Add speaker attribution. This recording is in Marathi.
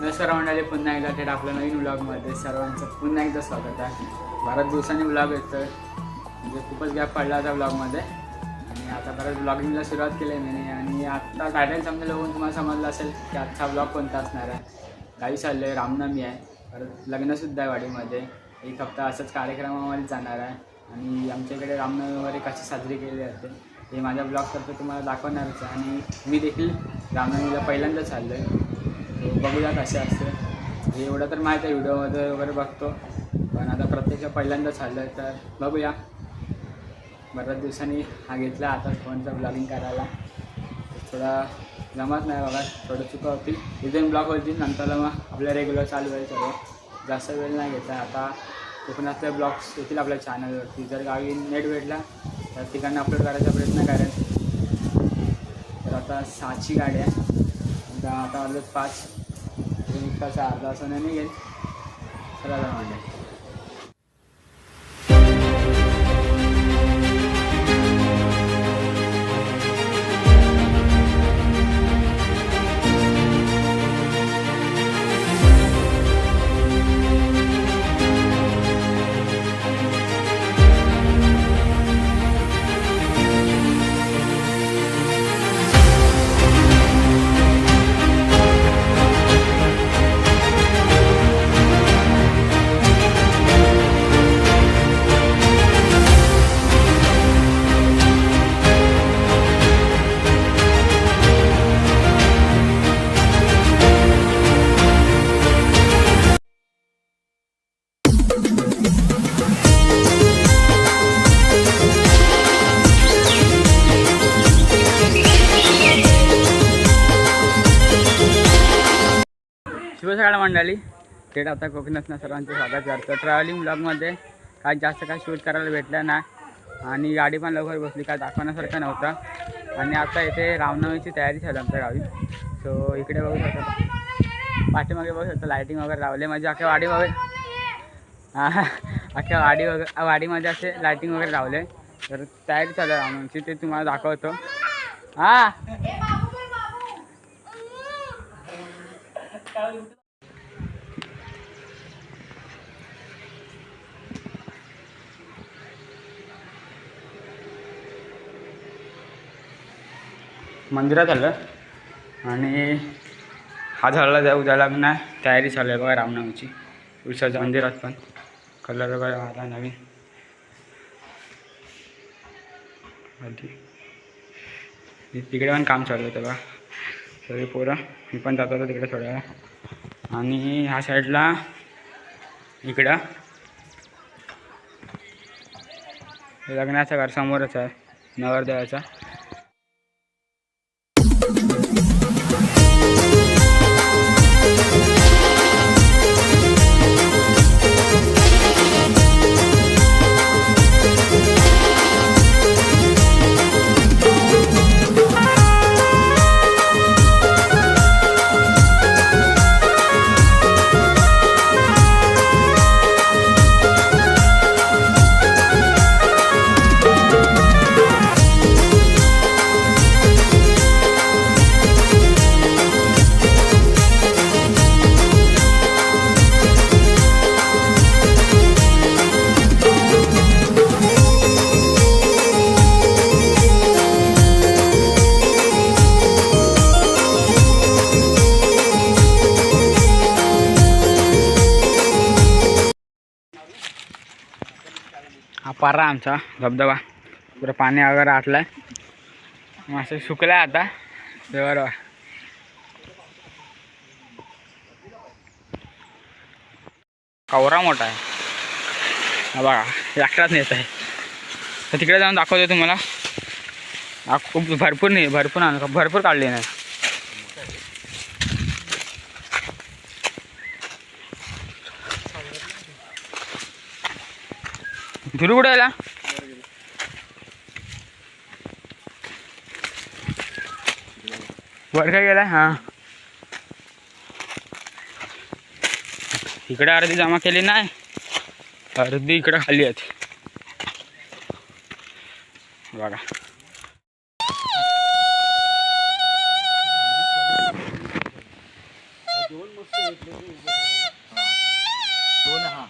Speaker 1: नमस्कार मंडळी पुन्हा एकदा थेट आपल्या नवीन ब्लॉगमध्ये सर्वांचं पुन्हा एकदा स्वागत आहे. बऱ्याच दिवसांनी ब्लॉग येतोय. म्हणजे खूपच गॅप पडला होता ब्लॉगमध्ये आणि आता परत ब्लॉगिंगला सुरुवात केली आहे मी आणि आत्ता टायटल समजलं बघून तुम्हाला समजलं असेल की आजचा ब्लॉग कोणता असणार आहे. गावी चाललो आहे रामनवमी आहे. परत लग्नसुद्धा आहे वाडीमध्ये. एक हप्ता असंच कार्यक्रमामध्ये जाणार आहे. आणि आमच्याकडे रामनवमी वगैरे कशी साजरी केली जाते हे माझ्या ब्लॉगतर्फे तुम्हाला दाखवणारच आहे. आणि मी देखील रामनवमीला पहिल्यांदा चाललो आहे बघूया कसे असते. म्हणजे एवढं तर माहीत आहे व्हिडिओमध्ये वगैरे बघतो. पण आता प्रत्यक्ष पहिल्यांदा झालं आहे तर बघूया. बऱ्याच दिवसांनी हा घेतला आता फोनचा ब्लॉगिंग करायला. थोडा जमत नाही बघा थोडं चुका होतील इथून ब्लॉग होतील नंतर मग आपल्या रेग्युलर चालू आहे सर्व जास्त वेळ नाही घेत आता कोकणातले ब्लॉग्स येतील आपल्या चॅनलवरती जर गावी नेट भेटला तर तिकडनं अपलोड करायचा प्रयत्न करेन. तर आता सहाची गाडी आहे. आता आता आलो पाच. దీనికి కాస్త ఆర్దాసనని సరదా అండి शुभ सकाळ मंडळी थेट आता कोकणात सर्वांचं स्वागत करतो. ट्रॅव्हलिंग ब्लॉगमध्ये काय जास्त काय शूट करायला भेटलं नाही. आणि गाडी पण लवकर बसली काय दाखवण्यासारखं नव्हतं. आणि आता इथे रामनवमीची तयारी झाली आमच्या गावी. सो इकडे बघू शकतो. पाठीमागे बघू शकतो लायटिंग वगैरे लावले. म्हणजे अख्ख्या वाडी वगैरे अख्ख्या वाडी वगैरे वाडीमध्ये असे लायटिंग वगैरे लावले. तर तयारी चालू आहे रामनवमीची ते तुम्हाला दाखवतो. हां. मंदिरात आलं आणि हा झाला जाऊ उद्या लग्न तयारी चालू आहे बघा रामनवमीची. उषाच्या मंदिरात पण. कलर वगैरे आला नवीन. आधी तिकडे पण काम चालू होतं बघा. सगळे पोरं. मी पण जात होतो तिकडे थोड्या वेळा आणि ह्या साईडला इकडं. लग्नाचं घर समोरच आहे नवरदेवाचा. पारा आमचा धबधबा. पुरं पाणी वगैरे आटलाय. मासे आहे आता. ते कवरा मोठा आहे. हा बघा एकटाच नेत आहे. तर तिकडे जाऊन दाखवतो तुम्हाला. खूप भरपूर नाही भरपूर आण भरपूर काढले नाही धुरू कुठे यायला वर काय गेला हाँ इकडे अर्धी जमा केली नाही अर्धी इकडे खाली आहेत बघा
Speaker 2: दोन हा।